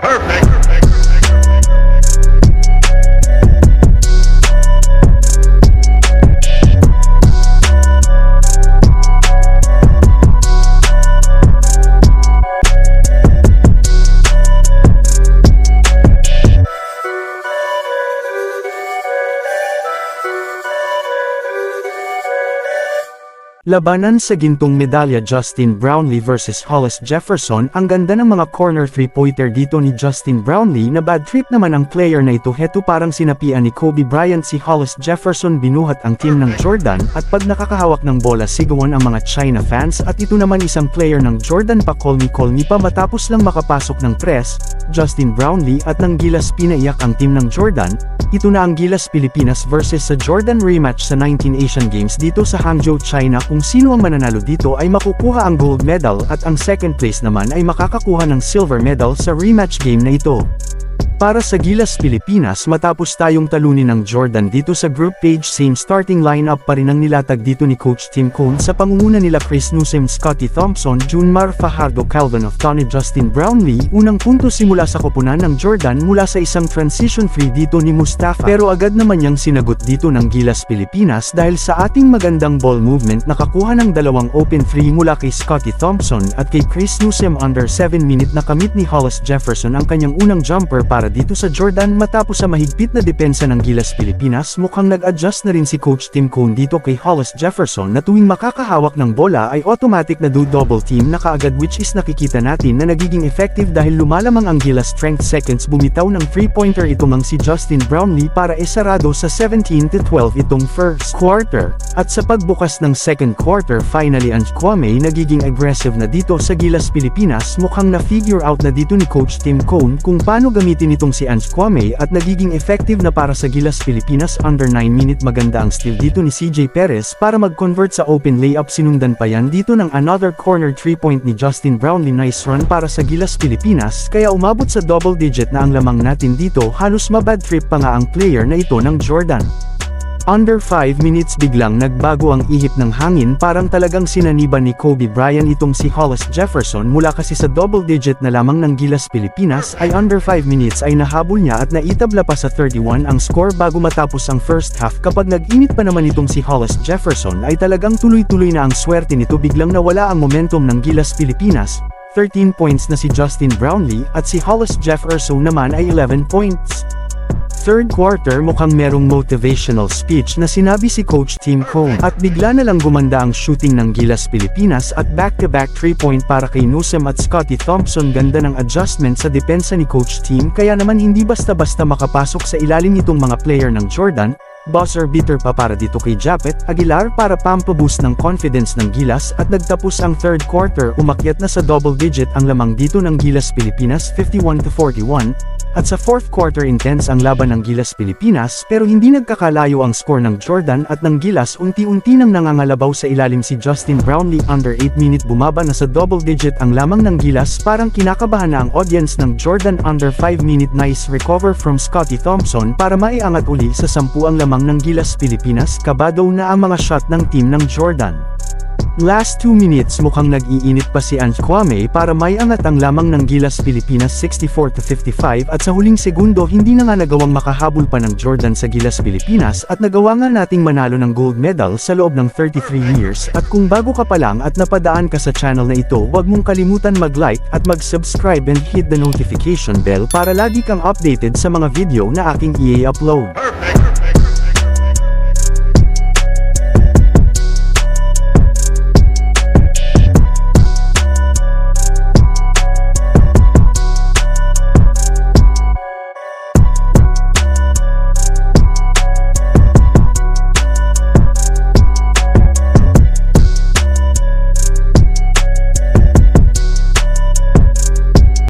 Perfect. Labanan sa gintong medalya Justin Brownlee vs Hollis Jefferson. Ang ganda ng mga corner three-pointer dito ni Justin Brownlee na bad trip naman ang player na ito. Heto parang sinapian ni Kobe Bryant si Hollis Jefferson binuhat ang team ng Jordan at pag nakakahawak ng bola sigawan ang mga China fans at ito naman isang player ng Jordan pa call me call me pa. Matapos lang makapasok ng press, Justin Brownlee at nang gilas pinaiyak ang team ng Jordan, ito na ang Gilas Pilipinas versus sa Jordan rematch sa 19 Asian Games dito sa Hangzhou, China kung sino ang mananalo dito ay makukuha ang gold medal at ang second place naman ay makakakuha ng silver medal sa rematch game na ito. Para sa Gilas Pilipinas matapos tayong talunin ng Jordan dito sa group page same starting lineup pa rin ang nilatag dito ni Coach Tim Cone sa pangunguna nila Chris Newsom, Scotty Thompson, Junmar Fajardo, Calvin of Tony, Justin Brownlee, unang punto simula sa koponan ng Jordan mula sa isang transition free dito ni Mustafa. Pero agad naman niyang sinagot dito ng Gilas Pilipinas dahil sa ating magandang ball movement nakakuha ng dalawang open three mula kay Scotty Thompson at kay Chris Newsom under 7 minute na kamit ni Hollis Jefferson ang kanyang unang jumper para dito sa Jordan matapos sa mahigpit na depensa ng Gilas Pilipinas mukhang nag-adjust na rin si Coach Tim Cone dito kay Hollis Jefferson na tuwing makakahawak ng bola ay automatic na do double team na kaagad which is nakikita natin na nagiging effective dahil lumalamang ang Gilas strength seconds bumitaw ng 3-pointer itong ang si Justin Brownlee para esarado sa 17-12 itong first quarter. At sa pagbukas ng second quarter finally ang Kwame nagiging aggressive na dito sa Gilas Pilipinas mukhang na-figure out na dito ni Coach Tim Cone kung paano gamitin itong si Ange Kwame at nagiging effective na para sa Gilas Pilipinas. Under 9 minute maganda ang steal dito ni CJ Perez para mag-convert sa open layup. Sinundan pa yan dito ng another corner 3 point ni Justin Brownlee nice run para sa Gilas Pilipinas. Kaya umabot sa double digit na ang lamang natin dito. Halos mabad trip pa nga ang player na ito ng Jordan. Under 5 minutes biglang nagbago ang ihip ng hangin parang talagang sinaniban ni Kobe Bryant itong si Hollis Jefferson mula kasi sa double digit na lamang ng Gilas Pilipinas ay under 5 minutes ay nahabol niya at naitabla pa sa 31 ang score bago matapos ang first half kapag nag-init pa naman itong si Hollis Jefferson ay talagang tuloy-tuloy na ang swerte nito biglang nawala ang momentum ng Gilas Pilipinas 13 points na si Justin Brownlee at si Hollis Jefferson naman ay 11 points. Third quarter mukhang merong motivational speech na sinabi si Coach Tim Cone at bigla na lang gumanda ang shooting ng Gilas Pilipinas at back-to-back 3-point para kay Newsom at Scotty Thompson. Ganda ng adjustment sa depensa ni Coach Tim kaya naman hindi basta-basta makapasok sa ilalim itong mga player ng Jordan, buzzer beater pa para dito kay Japet Aguilar para pampaboost ng confidence ng Gilas at nagtapos ang third quarter umakyat na sa double digit ang lamang dito ng Gilas Pilipinas 51-41, at sa fourth quarter intense ang laban ng Gilas Pilipinas pero hindi nagkakalayo ang score ng Jordan at ng Gilas. Unti-unti nang nangangalabaw sa ilalim si Justin Brownlee under 8 minute bumaba na sa double digit ang lamang ng Gilas. Parang kinakabahan na ang audience ng Jordan under 5 minute. Nice recover from Scotty Thompson para maiangat uli sa 10 ang lamang ng Gilas Pilipinas. Kabado na ang mga shot ng team ng Jordan. Last 2 minutes mukhang nag-iinit pa si Ange Kwame para may angat ang lamang ng Gilas Pilipinas 64-55 at sa huling segundo hindi na nga nagawang makahabol pa ng Jordan sa Gilas Pilipinas at nagawa nga nating manalo ng gold medal sa loob ng 33 years at kung bago ka pa lang at napadaan ka sa channel na ito huwag mong kalimutan mag-like at mag-subscribe and hit the notification bell para lagi kang updated sa mga video na aking i-upload. Perfect.